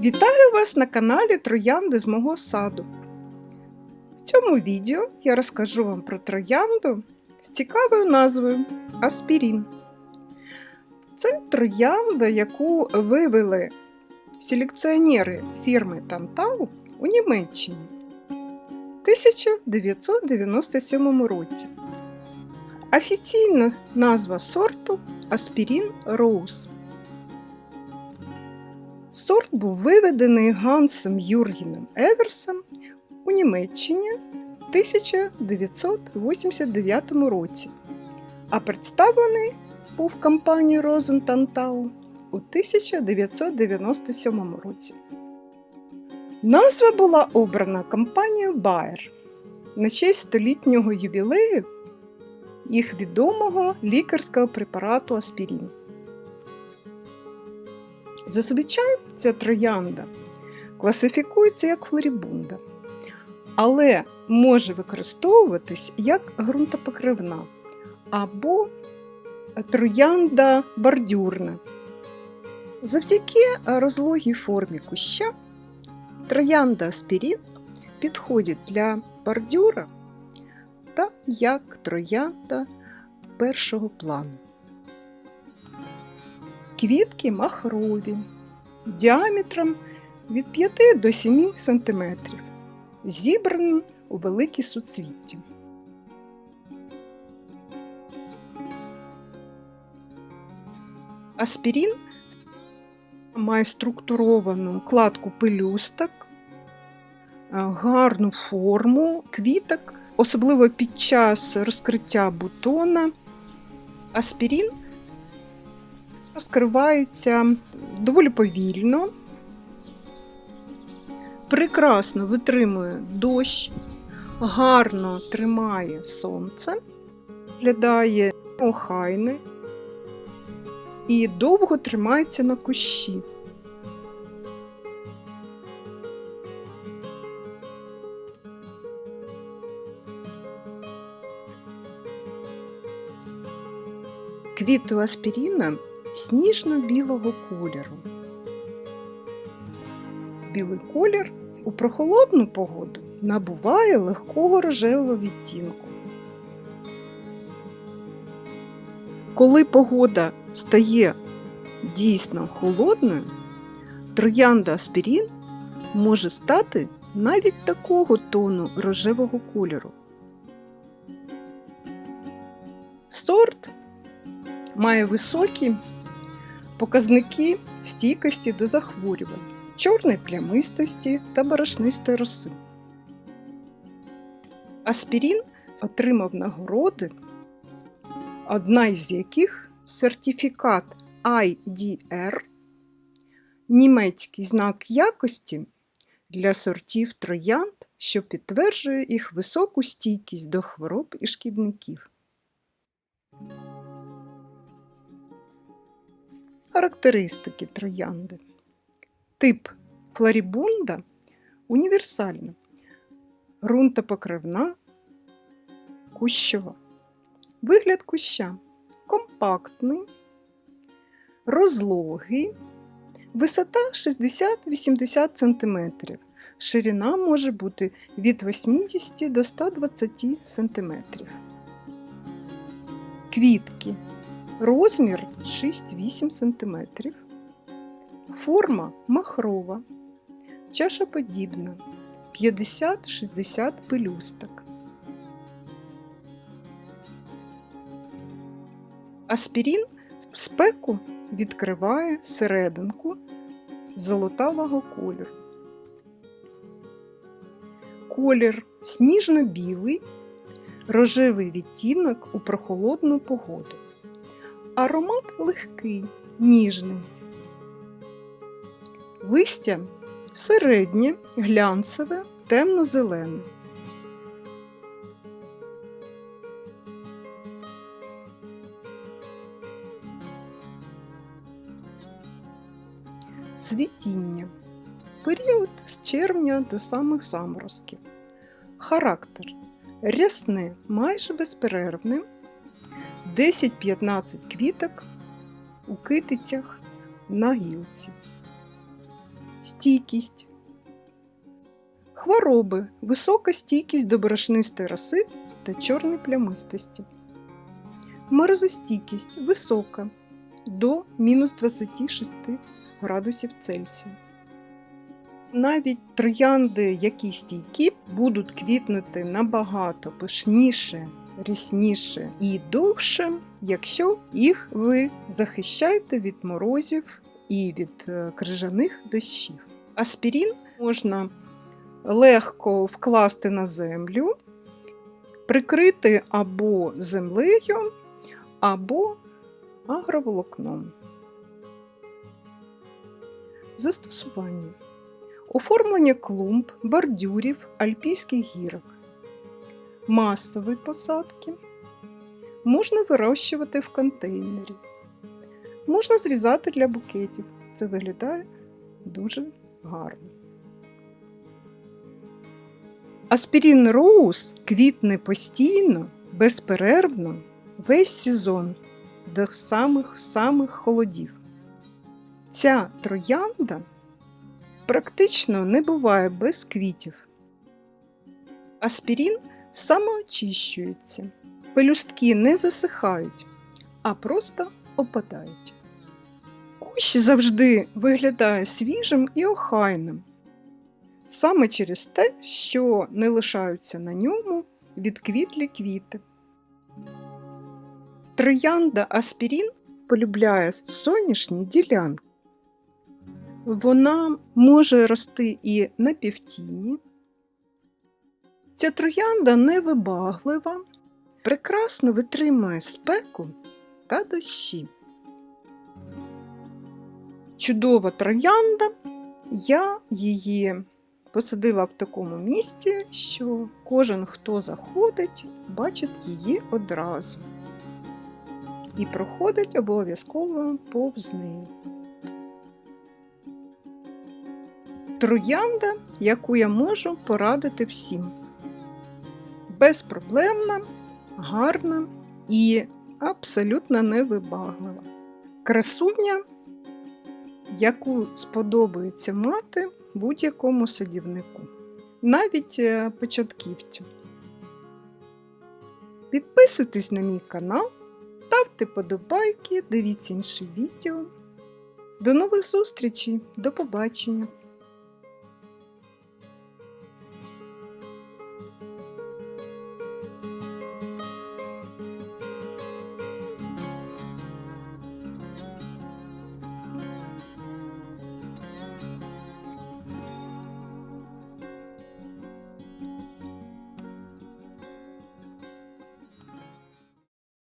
Вітаю вас на каналі Троянди з мого саду. В цьому відео я розкажу вам про троянду з цікавою назвою Аспірін. Це троянда, яку вивели селекціонери фірми Тантау у Німеччині в 1997 році. Офіційна назва сорту Аспірін Роуз. Сорт був виведений Гансом Юргеном Еверсом у Німеччині в 1989 році, а представлений був компанією Розентантау у 1997 році. Назва була обрана компанією Bayer на честь столітнього ювілею їх відомого лікарського препарату Аспірін. Зазвичай ця троянда класифікується як флорібунда, але може використовуватись як ґрунтопокривна або троянда бордюрна. Завдяки розлогій формі куща троянда аспірін підходить для бордюра та як троянда першого плану. Квітки махрові, діаметром від 5 до 7 см, зібрані у великі суцвіття. Аспірін має структуровану кладку пелюсток, гарну форму квіток, особливо під час розкриття бутона. Аспірін розкривається доволі повільно, прекрасно витримує дощ, гарно тримає сонце, виглядає охайне і довго тримається на кущі. Квіти аспіріна сніжно-білого кольору. Білий колір у прохолодну погоду набуває легкого рожевого відтінку. Коли погода стає дійсно холодною, троянда аспірін може стати навіть такого тону рожевого кольору. Сорт має високі показники стійкості до захворювань, чорної плямистості та борошнистої роси. Аспірін отримав нагороди, одна із яких сертифікат IDR, німецький знак якості для сортів троянд, що підтверджує їх високу стійкість до хвороб і шкідників. Характеристики троянди. Тип флорібунда універсальна, ґрунтопокривна, кущова. Вигляд куща компактний, розлогий, висота 60-80 см. Ширина може бути від 80 до 120 см. Квітки Розмір 6-8 см. Форма махрова, чашоподібна 50-60 пелюсток. Аспірін в спеку відкриває серединку золотавого кольору. Колір сніжно-білий, рожевий відтінок у прохолодну погоду. Аромат легкий, ніжний. Листя середнє, глянцеве, темно-зелене. Цвітіння. Період з червня до самих заморозків. Характер рясне, майже безперервне. 10-15 квіток у китицях на гілці. стійкість. Хвороби, висока стійкість до борошнистої роси та чорної плямистості. Морозостійкість висока до мінус 26 градусів Цельсія. Навіть троянди, які стійкі, будуть квітнути набагато пишніше, рясніше і довше, якщо їх ви захищаєте від морозів і від е, крижаних дощів. Аспірін можна легко вкласти на землю, прикрити або землею, або агроволокном. Застосування оформлення клумб, бордюрів, альпійських гірок, масові посадки. Можна вирощувати в контейнері. Можна зрізати для букетів. Це виглядає дуже гарно. Аспірін Роуз квітне постійно, безперервно весь сезон до самих-самих холодів. Ця троянда практично не буває без квітів. Аспірін самоочищується. Пелюстки не засихають, а просто опадають. Кущ завжди виглядає свіжим і охайним, саме через те, що не лишаються на ньому відквітлі квіти. Троянда аспірін полюбляє сонячні ділянки. Вона може рости і на півтіні. Ця троянда невибаглива, прекрасно витримує спеку та дощі. Чудова троянда, я її посадила в такому місці, що кожен, хто заходить, бачить її одразу і проходить обов'язково повз неї. Троянда, яку я можу порадити всім. Безпроблемна, гарна і абсолютно невибаглива. Красуня, яку сподобається мати будь-якому садівнику, навіть е, початківцю. Підписуйтесь на мій канал, ставте подобайки, дивіться інші відео. До нових зустрічей, до побачення!